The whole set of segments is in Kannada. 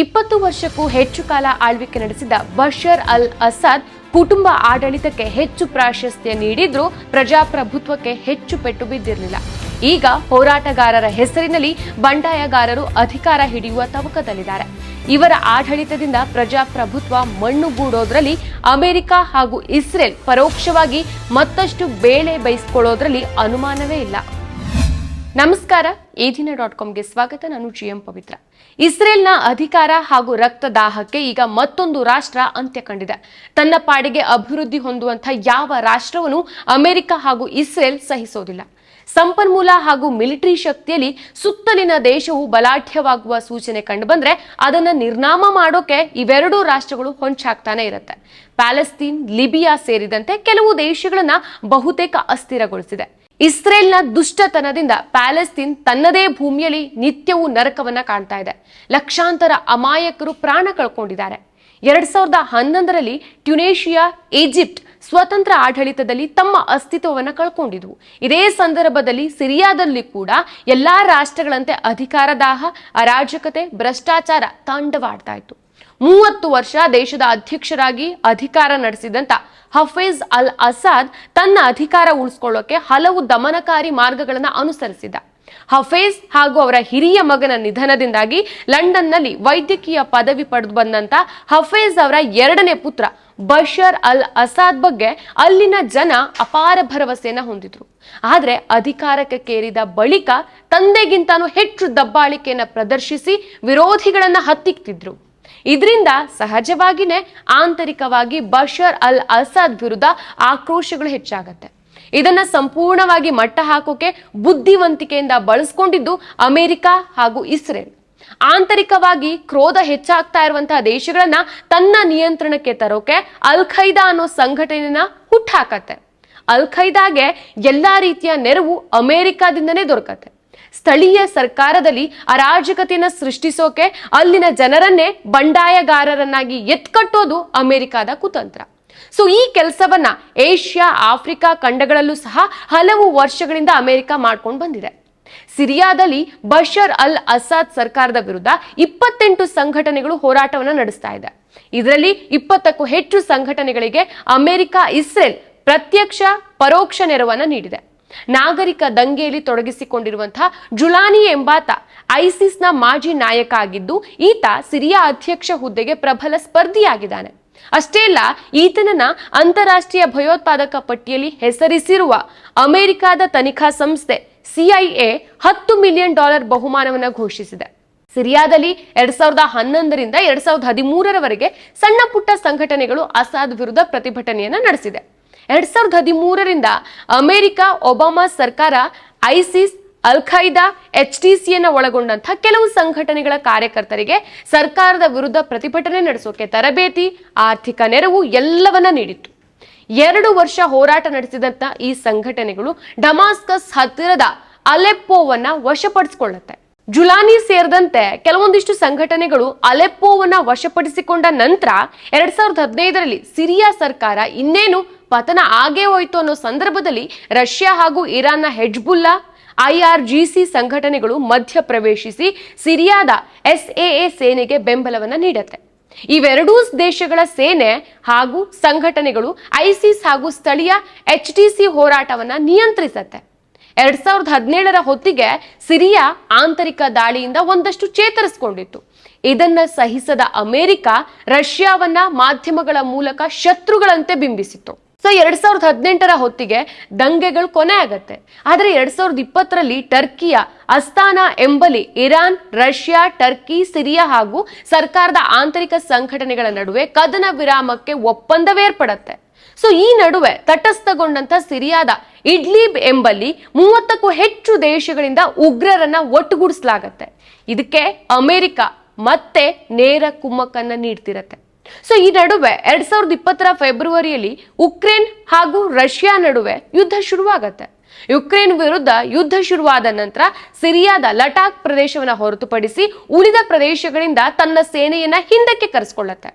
ಇಪ್ಪತ್ತು ವರ್ಷಕ್ಕೂ ಹೆಚ್ಚು ಕಾಲ ಆಳ್ವಿಕೆ ನಡೆಸಿದ ಬಷರ್ ಅಲ್ ಅಸಾದ್ ಕುಟುಂಬ ಆಡಳಿತಕ್ಕೆ ಹೆಚ್ಚು ಪ್ರಾಶಸ್ತ್ಯ ನೀಡಿದ್ರೂ ಪ್ರಜಾಪ್ರಭುತ್ವಕ್ಕೆ ಹೆಚ್ಚು ಪೆಟ್ಟು ಬಿದ್ದಿರಲಿಲ್ಲ. ಈಗ ಹೋರಾಟಗಾರರ ಹೆಸರಿನಲ್ಲಿ ಬಂಡಾಯಗಾರರು ಅಧಿಕಾರ ಹಿಡಿಯುವ ತವಕದಲ್ಲಿದ್ದಾರೆ. ಇವರ ಆಡಳಿತದಿಂದ ಪ್ರಜಾಪ್ರಭುತ್ವ ಮಣ್ಣುಗೂಡೋದ್ರಲ್ಲಿ ಅಮೆರಿಕ ಹಾಗೂ ಇಸ್ರೇಲ್ ಪರೋಕ್ಷವಾಗಿ ಮತ್ತಷ್ಟು ಬೇಳೆ ಬಯಸ್ಕೊಳ್ಳೋದ್ರಲ್ಲಿ ಅನುಮಾನವೇ ಇಲ್ಲ. ನಮಸ್ಕಾರ. ಈ ಡಾಟ್ ಕಾಮ್ಗೆ ಸ್ವಾಗತ. ನಾನು ಜಿ ಎಂ ಪವಿತ್ರ. ಇಸ್ರೇಲ್ನ ಅಧಿಕಾರ ಹಾಗೂ ರಕ್ತದಾಹಕ್ಕೆ ಈಗ ಮತ್ತೊಂದು ರಾಷ್ಟ್ರ ಅಂತ್ಯ ಕಂಡಿದೆ. ತನ್ನ ಪಾಡಿಗೆ ಅಭಿವೃದ್ಧಿ ಹೊಂದುವಂಥ ಯಾವ ರಾಷ್ಟ್ರವನ್ನು ಅಮೆರಿಕ ಹಾಗೂ ಇಸ್ರೇಲ್ ಸಹಿಸೋದಿಲ್ಲ. ಸಂಪನ್ಮೂಲ ಹಾಗೂ ಮಿಲಿಟರಿ ಶಕ್ತಿಯಲ್ಲಿ ಸುತ್ತಲಿನ ದೇಶವು ಬಲಾಢ್ಯವಾಗುವ ಸೂಚನೆ ಕಂಡುಬಂದ್ರೆ ಅದನ್ನ ನಿರ್ನಾಮ ಮಾಡೋಕೆ ಇವೆರಡೂ ರಾಷ್ಟ್ರಗಳು ಹೊಂಚಾಗ್ತಾನೆ ಇರುತ್ತೆ. ಪ್ಯಾಲೆಸ್ತೀನ್, ಲಿಬಿಯಾ ಸೇರಿದಂತೆ ಕೆಲವು ದೇಶಗಳನ್ನ ಬಹುತೇಕ ಅಸ್ಥಿರಗೊಳಿಸಿದೆ. ಇಸ್ರೇಲ್ನ ದುಷ್ಟತನದಿಂದ ಪ್ಯಾಲೆಸ್ತೀನ್ ತನ್ನದೇ ಭೂಮಿಯಲ್ಲಿ ನಿತ್ಯವೂ ನರಕವನ್ನ ಕಾಣ್ತಾ ಇದೆ. ಲಕ್ಷಾಂತರ ಅಮಾಯಕರು ಪ್ರಾಣ ಕಳ್ಕೊಂಡಿದ್ದಾರೆ. ಎರಡ್ ಸಾವಿರದ ಹನ್ನೊಂದರಲ್ಲಿ ಟ್ಯುನೇಷಿಯಾ ಈಜಿಪ್ಟ್ ಸ್ವತಂತ್ರ ಆಡಳಿತದಲ್ಲಿ ತಮ್ಮ ಅಸ್ತಿತ್ವವನ್ನು ಕಳ್ಕೊಂಡಿದ್ವು. ಇದೇ ಸಂದರ್ಭದಲ್ಲಿ ಸಿರಿಯಾದಲ್ಲಿ ಕೂಡ ಎಲ್ಲಾ ರಾಷ್ಟ್ರಗಳಂತೆ ಅಧಿಕಾರದಾಹ ಅರಾಜಕತೆ, ಭ್ರಷ್ಟಾಚಾರ ತಾಂಡವಾಡ್ತಾ ಇತ್ತು. ಮೂವತ್ತು ವರ್ಷ ದೇಶದ ಅಧ್ಯಕ್ಷರಾಗಿ ಅಧಿಕಾರ ನಡೆಸಿದಂತ ಹಫೀಜ್ ಅಲ್ ಅಸಾದ್ ತನ್ನ ಅಧಿಕಾರ ಉಳಿಸ್ಕೊಳ್ಳೋಕೆ ಹಲವು ದಮನಕಾರಿ ಮಾರ್ಗಗಳನ್ನು ಅನುಸರಿಸಿದ. ಹಫೇಜ್ ಹಾಗೂ ಅವರ ಹಿರಿಯ ಮಗನ ನಿಧನದಿಂದಾಗಿ ಲಂಡನ್ನಲ್ಲಿ ವೈದ್ಯಕೀಯ ಪದವಿ ಪಡೆದು ಬಂದಂತ ಹಫೇಜ್ ಅವರ ಎರಡನೇ ಪುತ್ರ ಬಶರ್ ಅಲ್ ಅಸಾದ್ ಬಗ್ಗೆ ಅಲ್ಲಿನ ಜನ ಅಪಾರ ಭರವಸೆಯನ್ನ ಹೊಂದಿದ್ರು. ಆದ್ರೆ ಅಧಿಕಾರಕ್ಕೆ ಕೇರಿದ ಬಳಿಕ ತಂದೆಗಿಂತಾನು ಹೆಚ್ಚು ದಬ್ಬಾಳಿಕೆಯನ್ನ ಪ್ರದರ್ಶಿಸಿ ವಿರೋಧಿಗಳನ್ನ ಹತ್ತಿಕ್ತಿದ್ರು. ಇದರಿಂದ ಸಹಜವಾಗಿನೇ ಆಂತರಿಕವಾಗಿ ಬಷರ್ ಅಲ್ ಅಸಾದ್ ವಿರುದ್ಧ ಆಕ್ರೋಶಗಳು ಹೆಚ್ಚಾಗತ್ತೆ. ಇದನ್ನ ಸಂಪೂರ್ಣವಾಗಿ ಮಟ್ಟ ಹಾಕೋಕೆ ಬುದ್ಧಿವಂತಿಕೆಯಿಂದ ಬಳಸ್ಕೊಂಡಿದ್ದು ಅಮೆರಿಕ ಹಾಗೂ ಇಸ್ರೇಲ್. ಆಂತರಿಕವಾಗಿ ಕ್ರೋಧ ಹೆಚ್ಚಾಗ್ತಾ ಇರುವಂತಹ ದೇಶಗಳನ್ನ ತನ್ನ ನಿಯಂತ್ರಣಕ್ಕೆ ತರೋಕೆ ಅಲ್ ಖೈದಾ ಅನ್ನೋ ಸಂಘಟನೆನ ಹುಟ್ಟಾಕತ್ತೆ ಅಲ್ ಖೈದಾಗೆ ಎಲ್ಲಾ ರೀತಿಯ ನೆರವು ಅಮೆರಿಕಾದಿಂದನೇ ದೊರಕತ್ತೆ. ಸ್ಥಳೀಯ ಸರ್ಕಾರದಲ್ಲಿ ಅರಾಜಕತೆಯನ್ನು ಸೃಷ್ಟಿಸೋಕೆ ಅಲ್ಲಿನ ಜನರನ್ನೇ ಬಂಡಾಯಗಾರರನ್ನಾಗಿ ಎತ್ಕಟ್ಟೋದು ಅಮೆರಿಕದ ಕುತಂತ್ರ. ಸೊ, ಈ ಕೆಲಸವನ್ನ ಏಷ್ಯಾ, ಆಫ್ರಿಕಾ ಖಂಡಗಳಲ್ಲೂ ಸಹ ಹಲವು ವರ್ಷಗಳಿಂದ ಅಮೆರಿಕ ಮಾಡ್ಕೊಂಡು ಬಂದಿದೆ. ಸಿರಿಯಾದಲ್ಲಿ ಬಷರ್ ಅಲ್ ಅಸಾದ್ ಸರ್ಕಾರದ ವಿರುದ್ಧ ಇಪ್ಪತ್ತೆಂಟು ಸಂಘಟನೆಗಳು ಹೋರಾಟವನ್ನು ನಡೆಸ್ತಾ ಇದೆ. ಇದರಲ್ಲಿ ಇಪ್ಪತ್ತಕ್ಕೂ ಹೆಚ್ಚು ಸಂಘಟನೆಗಳಿಗೆ ಅಮೆರಿಕ, ಇಸ್ರೇಲ್ ಪ್ರತ್ಯಕ್ಷ ಪರೋಕ್ಷ ನೆರವನ್ನ ನೀಡಿದೆ. ನಾಗರಿಕ ದಂಗೆಯಲ್ಲಿ ತೊಡಗಿಸಿಕೊಂಡಿರುವಂತಹ ಜುಲಾನಿ ಎಂಬಾತ ಐಸಿಸ್ನ ಮಾಜಿ ನಾಯಕ ಆಗಿದ್ದು, ಈತ ಸಿರಿಯಾ ಅಧ್ಯಕ್ಷ ಹುದ್ದೆಗೆ ಪ್ರಬಲ ಸ್ಪರ್ಧಿಯಾಗಿದ್ದಾನೆ. ಅಷ್ಟೇ ಅಲ್ಲ, ಈತನನ್ನ ಅಂತಾರಾಷ್ಟ್ರೀಯ ಭಯೋತ್ಪಾದಕ ಪಟ್ಟಿಯಲ್ಲಿ ಹೆಸರಿಸಿರುವ ಅಮೆರಿಕದ ತನಿಖಾ ಸಂಸ್ಥೆ ಸಿಐಎ ಹತ್ತು ಮಿಲಿಯನ್ ಡಾಲರ್ ಬಹುಮಾನವನ್ನು ಘೋಷಿಸಿದೆ. ಸಿರಿಯಾದಲ್ಲಿ ಎರಡ್ ಸಾವಿರದ ಹನ್ನೊಂದರಿಂದ ಎರಡ್ ಸಾವಿರದ ಹದಿಮೂರರವರೆಗೆ ಸಣ್ಣ ಪುಟ್ಟ ಸಂಘಟನೆಗಳು ಅಸಾದ್ ವಿರುದ್ಧ ಪ್ರತಿಭಟನೆಯನ್ನ ನಡೆಸಿದೆ. ಎರಡ್ ಸಾವಿರದ ಹದಿಮೂರರಿಂದ ಅಮೆರಿಕ, ಒಬಾಮಾ ಸರ್ಕಾರ, ISIS al Qaeda H T ಸಿಯನ್ನ ಒಳಗೊಂಡಂತಹ ಕೆಲವು ಸಂಘಟನೆಗಳ ಕಾರ್ಯಕರ್ತರಿಗೆ ಸರ್ಕಾರದ ವಿರುದ್ಧ ಪ್ರತಿಭಟನೆ ನಡೆಸೋಕೆ ತರಬೇತಿ, ಆರ್ಥಿಕ ನೆರವು ಎಲ್ಲವನ್ನ ನೀಡಿತ್ತು. ಎರಡು ವರ್ಷ ಹೋರಾಟ ನಡೆಸಿದಂತ ಈ ಸಂಘಟನೆಗಳು ಡಮಾಸ್ಕಸ್ ಹತ್ತಿರದ ಅಲೆಪ್ಪೋವನ್ನ ವಶಪಡಿಸಿಕೊಳ್ಳುತ್ತೆ. ಜುಲಾನಿ ಸೇರಿದಂತೆ ಕೆಲವೊಂದಿಷ್ಟು ಸಂಘಟನೆಗಳು ಅಲೆಪ್ಪೋವನ್ನ ವಶಪಡಿಸಿಕೊಂಡ ನಂತರ ಎರಡ್ ಸಾವಿರದ ಹದಿನೈದರಲ್ಲಿ ಸಿರಿಯಾ ಸರ್ಕಾರ ಇನ್ನೇನು ಪತನ ಆಗೇ ಹೋಯ್ತು ಅನ್ನೋ ಸಂದರ್ಭದಲ್ಲಿ ರಷ್ಯಾ ಹಾಗೂ ಇರಾನ್ನ ಹೆಜ್ಬುಲ್ಲಾ ಐಆರ್ಜಿಸಿ ಸಂಘಟನೆಗಳು ಮಧ್ಯ ಪ್ರವೇಶಿಸಿ ಸಿರಿಯಾದ ಎಸ್ಎಎ ಸೇನೆಗೆ ಬೆಂಬಲವನ್ನ ನೀಡುತ್ತೆ. ಇವೆರಡೂ ದೇಶಗಳ ಸೇನೆ ಹಾಗೂ ಸಂಘಟನೆಗಳು ಐಸಿಸ್ ಹಾಗೂ ಸ್ಥಳೀಯ ಎಚ್ ಟಿ ಸಿ ಹೋರಾಟವನ್ನ ನಿಯಂತ್ರಿಸತ್ತೆ. ಎರಡ್ ಸಾವಿರದ ಹದಿನೇಳರ ಹೊತ್ತಿಗೆ ಸಿರಿಯಾ ಆಂತರಿಕ ದಾಳಿಯಿಂದ ಒಂದಷ್ಟು ಚೇತರಿಸಿಕೊಂಡಿತ್ತು. ಇದನ್ನ ಸಹಿಸದ ಅಮೆರಿಕ ರಷ್ಯಾವನ್ನ ಮಾಧ್ಯಮಗಳ ಮೂಲಕ ಶತ್ರುಗಳಂತೆ ಬಿಂಬಿಸಿತ್ತು. ಸೊ ಎರಡ್ ಸಾವಿರದ ಹದಿನೆಂಟರ ಹೊತ್ತಿಗೆ ದಂಗೆಗಳು ಕೊನೆ ಆಗತ್ತೆ. ಆದರೆ ಎರಡ್ ಸಾವಿರದ ಇಪ್ಪತ್ತರಲ್ಲಿ ಟರ್ಕಿಯ ಅಸ್ತಾನಾ ಎಂಬಲಿ ಇರಾನ್, ರಷ್ಯಾ, ಟರ್ಕಿ, ಸಿರಿಯಾ ಹಾಗೂ ಸರ್ಕಾರದ ಆಂತರಿಕ ಸಂಘಟನೆಗಳ ನಡುವೆ ಕದನ ವಿರಾಮಕ್ಕೆ ಒಪ್ಪಂದವೇರ್ಪಡತ್ತೆ ಸೊ ಈ ನಡುವೆ ತಟಸ್ಥಗೊಂಡಂತ ಸಿರಿಯಾದ ಇಡ್ಲಿಬ್ ಎಂಬಲ್ಲಿ ಮೂವತ್ತಕ್ಕೂ ಹೆಚ್ಚು ದೇಶಗಳಿಂದ ಉಗ್ರರನ್ನ ಒಟ್ಟುಗೂಡಿಸಲಾಗತ್ತೆ. ಇದಕ್ಕೆ ಅಮೆರಿಕ ಮತ್ತೆ ನೇರ ಕುಮ್ಮಕ್ಕನ್ನ ನೀಡ್ತಿರತ್ತೆ. ಸೊ ಈ ನಡುವೆ ಎರಡ್ ಸಾವಿರದ ಇಪ್ಪತ್ತರ ಫೆಬ್ರವರಿಯಲ್ಲಿ ಉಕ್ರೇನ್ ಹಾಗೂ ರಷ್ಯಾ ನಡುವೆ ಯುದ್ಧ ಶುರುವಾಗತ್ತೆ. ಯುಕ್ರೇನ್ ವಿರುದ್ಧ ಯುದ್ಧ ಶುರುವಾದ ನಂತರ ಸಿರಿಯಾದ ಲಟಾಕ್ ಪ್ರದೇಶವನ್ನ ಹೊರತುಪಡಿಸಿ ಉಳಿದ ಪ್ರದೇಶಗಳಿಂದ ತನ್ನ ಸೇನೆಯನ್ನ ಹಿಂದಕ್ಕೆ ಕರೆಸ್ಕೊಳ್ಳುತ್ತೆ.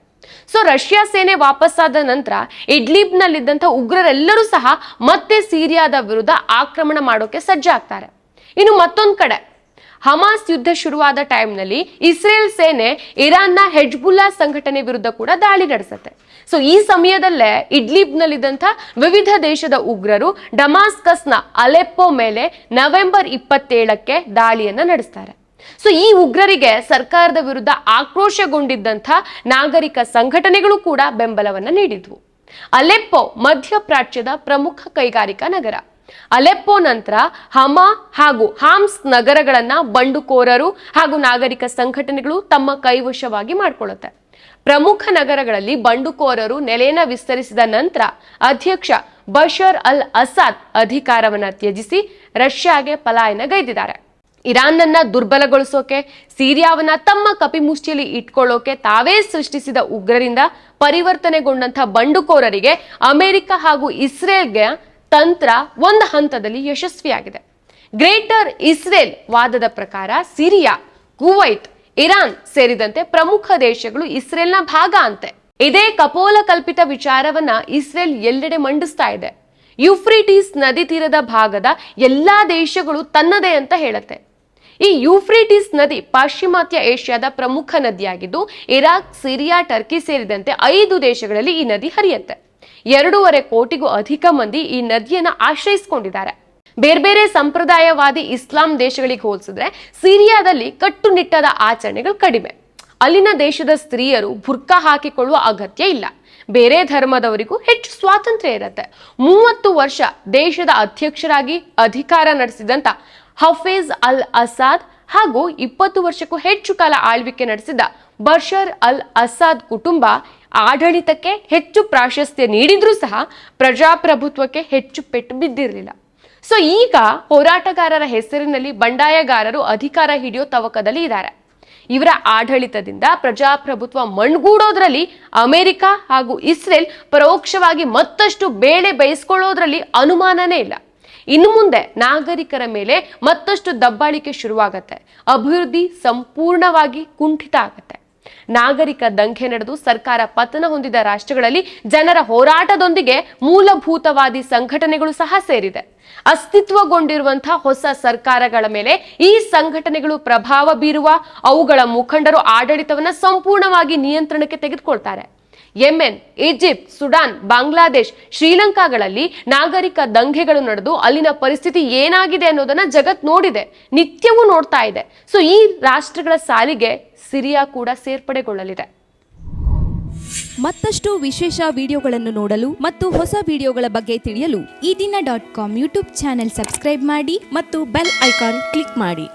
ಸೊ ರಷ್ಯಾ ಸೇನೆ ವಾಪಸ್ಸಾದ ನಂತರ ಇಡ್ಲಿಬ್ನಲ್ಲಿದ್ದಂಥ ಉಗ್ರರೆಲ್ಲರೂ ಸಹ ಮತ್ತೆ ಸಿರಿಯಾದ ವಿರುದ್ಧ ಆಕ್ರಮಣ ಮಾಡೋಕೆ ಸಜ್ಜಾಗ್ತಾರೆ. ಇನ್ನು ಮತ್ತೊಂದು ಕಡೆ ಹಮಾಸ್ ಯುದ್ಧ ಶುರುವಾದ ಟೈಮ್ನಲ್ಲಿ ಇಸ್ರೇಲ್ ಸೇನೆ ಇರಾನ್ನ ಹೆಜ್ಬುಲ್ಲಾ ಸಂಘಟನೆ ವಿರುದ್ಧ ಕೂಡ ದಾಳಿ ನಡೆಸುತ್ತೆ. ಸೊ ಈ ಸಮಯದಲ್ಲೇ ಇಡ್ಲಿಬ್ನಲ್ಲಿದ್ದಂಥ ವಿವಿಧ ದೇಶದ ಉಗ್ರರು ಡಮಾಸ್ಕಸ್ನ ಅಲೆಪ್ಪೋ ಮೇಲೆ ನವೆಂಬರ್ ಇಪ್ಪತ್ತೇಳಕ್ಕೆ ದಾಳಿಯನ್ನ ನಡೆಸ್ತಾರೆ. ಸೊ ಈ ಉಗ್ರರಿಗೆ ಸರ್ಕಾರದ ವಿರುದ್ಧ ಆಕ್ರೋಶಗೊಂಡಿದ್ದಂಥ ನಾಗರಿಕ ಸಂಘಟನೆಗಳು ಕೂಡ ಬೆಂಬಲವನ್ನ ನೀಡಿದ್ವು. ಅಲೆಪ್ಪೋ ಮಧ್ಯಪ್ರಾಚ್ಯದ ಪ್ರಮುಖ ಕೈಗಾರಿಕಾ ನಗರ. ಅಲೆಪ್ಪೋ ನಂತರ ಹಮಾ ಹಾಗೂ ಹಾಮ್ಸ್ ನಗರಗಳನ್ನ ಬಂಡುಕೋರರು ಹಾಗೂ ನಾಗರಿಕ ಸಂಘಟನೆಗಳು ತಮ್ಮ ಕೈವಶವಾಗಿ ಮಾಡಿಕೊಳ್ಳುತ್ತೆ. ಪ್ರಮುಖ ನಗರಗಳಲ್ಲಿ ಬಂಡುಕೋರರು ನೆಲೆಯನ್ನ ವಿಸ್ತರಿಸಿದ ನಂತರ ಅಧ್ಯಕ್ಷ ಬಶರ್ ಅಲ್ ಅಸಾದ್ ಅಧಿಕಾರವನ್ನ ತ್ಯಜಿಸಿ ರಷ್ಯಾಗೆ ಪಲಾಯನಗೈದಿದ್ದಾರೆ ಇರಾನ್ನನ್ನ ದುರ್ಬಲಗೊಳಿಸೋಕೆ, ಸಿರಿಯಾವನ್ನ ತಮ್ಮ ಕಪಿಮುಷ್ಟಿಯಲ್ಲಿ ಇಟ್ಕೊಳ್ಳೋಕೆ ತಾವೇ ಸೃಷ್ಟಿಸಿದ ಉಗ್ರರಿಂದ ಪರಿವರ್ತನೆಗೊಂಡಂತ ಬಂಡುಕೋರರಿಗೆ ಅಮೆರಿಕ ಹಾಗೂ ಇಸ್ರೇಲ್ಗೆ ತಂತ್ರ ಒಂದು ಹಂತದಲ್ಲಿ ಯಶಸ್ವಿಯಾಗಿದೆ. ಗ್ರೇಟರ್ ಇಸ್ರೇಲ್ ವಾದದ ಪ್ರಕಾರ ಸಿರಿಯಾ ಕುವೈಟ್ ಇರಾನ್ ಸೇರಿದಂತೆ ಪ್ರಮುಖ ದೇಶಗಳು ಇಸ್ರೇಲ್ನ ಭಾಗ ಅಂತೆ. ಇದೇ ಕಪೋಲ ಕಲ್ಪಿತ ವಿಚಾರವನ್ನ ಇಸ್ರೇಲ್ ಎಲ್ಲೆಡೆ ಮಂಡಿಸ್ತಾ ಇದೆ. ಯುಫ್ರಿಟೀಸ್ ನದಿ ತೀರದ ಭಾಗದ ಎಲ್ಲಾ ದೇಶಗಳು ತನ್ನದೇ ಅಂತ ಹೇಳುತ್ತೆ. ಈ ಯುಫ್ರಿಟೀಸ್ ನದಿ ಪಾಶ್ಚಿಮಾತ್ಯ ಏಷ್ಯಾದ ಪ್ರಮುಖ ನದಿಯಾಗಿದ್ದು ಇರಾಕ್, ಸಿರಿಯಾ, ಟರ್ಕಿ ಸೇರಿದಂತೆ ಐದು ದೇಶಗಳಲ್ಲಿ ಈ ನದಿ ಹರಿಯುತ್ತೆ. ಎರಡೂವರೆ ಕೋಟಿಗೂ ಅಧಿಕ ಮಂದಿ ಈ ನದಿಯನ್ನ ಆಶ್ರಯಿಸಿಕೊಂಡಿದ್ದಾರೆ. ಬೇರೆ ಬೇರೆ ಸಂಪ್ರದಾಯವಾದಿ ಇಸ್ಲಾಂ ದೇಶಗಳಿಗೆ ಹೋಲಿಸಿದ್ರೆ ಸಿರಿಯಾದಲ್ಲಿ ಕಟ್ಟುನಿಟ್ಟಾದ ಆಚರಣೆಗಳು ಕಡಿಮೆ. ಅಲ್ಲಿನ ದೇಶದ ಸ್ತ್ರೀಯರು ಬುರ್ಕಾ ಹಾಕಿಕೊಳ್ಳುವ ಅಗತ್ಯ ಇಲ್ಲ. ಬೇರೆ ಧರ್ಮದವರಿಗೂ ಹೆಚ್ಚು ಸ್ವಾತಂತ್ರ್ಯ ಇರುತ್ತೆ. ಮೂವತ್ತು ವರ್ಷ ದೇಶದ ಅಧ್ಯಕ್ಷರಾಗಿ ಅಧಿಕಾರ ನಡೆಸಿದಂತ ಹಫೇಜ್ ಅಲ್ ಅಸಾದ್ ಹಾಗೂ ಇಪ್ಪತ್ತು ವರ್ಷಕ್ಕೂ ಹೆಚ್ಚು ಕಾಲ ಆಳ್ವಿಕೆ ನಡೆಸಿದ ಬರ್ಷರ್ ಅಲ್ ಅಸಾದ್ ಕುಟುಂಬ ಆಡಳಿತಕ್ಕೆ ಹೆಚ್ಚು ಪ್ರಾಶಸ್ತ್ಯ ನೀಡಿದ್ರೂ ಸಹ ಪ್ರಜಾಪ್ರಭುತ್ವಕ್ಕೆ ಹೆಚ್ಚು ಪೆಟ್ಟು ಬಿದ್ದಿರಲಿಲ್ಲ. ಸೊ ಈಗ ಹೋರಾಟಗಾರರ ಹೆಸರಿನಲ್ಲಿ ಬಂಡಾಯಗಾರರು ಅಧಿಕಾರ ಹಿಡಿಯೋ ತವಕದಲ್ಲಿ ಇದ್ದಾರೆ. ಇವರ ಆಡಳಿತದಿಂದ ಪ್ರಜಾಪ್ರಭುತ್ವ ಮಣ್ಗೂಡೋದ್ರಲ್ಲಿ ಅಮೆರಿಕ ಹಾಗೂ ಇಸ್ರೇಲ್ ಪರೋಕ್ಷವಾಗಿ ಮತ್ತಷ್ಟು ಬೇಳೆ ಬಯಸ್ಕೊಳ್ಳೋದ್ರಲ್ಲಿ ಅನುಮಾನನೇ ಇಲ್ಲ. ಇನ್ನು ಮುಂದೆ ನಾಗರಿಕರ ಮೇಲೆ ಮತ್ತಷ್ಟು ದಬ್ಬಾಳಿಕೆ ಶುರುವಾಗತ್ತೆ. ಅಭಿವೃದ್ಧಿ ಸಂಪೂರ್ಣವಾಗಿ ಕುಂಠಿತ ಆಗತ್ತೆ. ನಾಗರಿಕ ದಂಗೆ ನಡೆದು ಸರ್ಕಾರ ಪತನ ಹೊಂದಿದ ರಾಷ್ಟ್ರಗಳಲ್ಲಿ ಜನರ ಹೋರಾಟದೊಂದಿಗೆ ಮೂಲಭೂತವಾದಿ ಸಂಘಟನೆಗಳು ಸಹ ಸೇರಿದೆ. ಅಸ್ತಿತ್ವಗೊಂಡಿರುವಂತಹ ಹೊಸ ಸರ್ಕಾರಗಳ ಮೇಲೆ ಈ ಸಂಘಟನೆಗಳು ಪ್ರಭಾವ ಬೀರುವ ಅವುಗಳ ಮುಖಂಡರು ಆಡಳಿತವನ್ನ ಸಂಪೂರ್ಣವಾಗಿ ನಿಯಂತ್ರಣಕ್ಕೆ ತೆಗೆದುಕೊಳ್ತಾರೆ. ಯೆಮೆನ್, ಈಜಿಪ್ಟ್, ಸುಡಾನ್, ಬಾಂಗ್ಲಾದೇಶ್, ಶ್ರೀಲಂಕಾಗಳಲ್ಲಿ ನಾಗರಿಕ ದಂಗೆಗಳು ನಡೆದು ಅಲ್ಲಿನ ಪರಿಸ್ಥಿತಿ ಏನಾಗಿದೆ ಅನ್ನೋದನ್ನ ಜಗತ್ ನೋಡಿದೆ, ನಿತ್ಯವೂ ನೋಡ್ತಾ ಇದೆ. ಸೊ ಈ ರಾಷ್ಟ್ರಗಳ ಸಾಲಿಗೆ ಸಿರಿಯಾ ಕೂಡ ಸೇರ್ಪಡೆಗೊಳ್ಳಲಿದೆ. ಮತ್ತಷ್ಟು ವಿಶೇಷ ವಿಡಿಯೋಗಳನ್ನು ನೋಡಲು ಮತ್ತು ಹೊಸ ವಿಡಿಯೋಗಳ ಬಗ್ಗೆ ತಿಳಿಯಲು Ee Dina dot com YouTube channel subscribe ಮಾಡಿ ಮತ್ತು ಬೆಲ್ ಐಕಾನ್ ಕ್ಲಿಕ್ ಮಾಡಿ.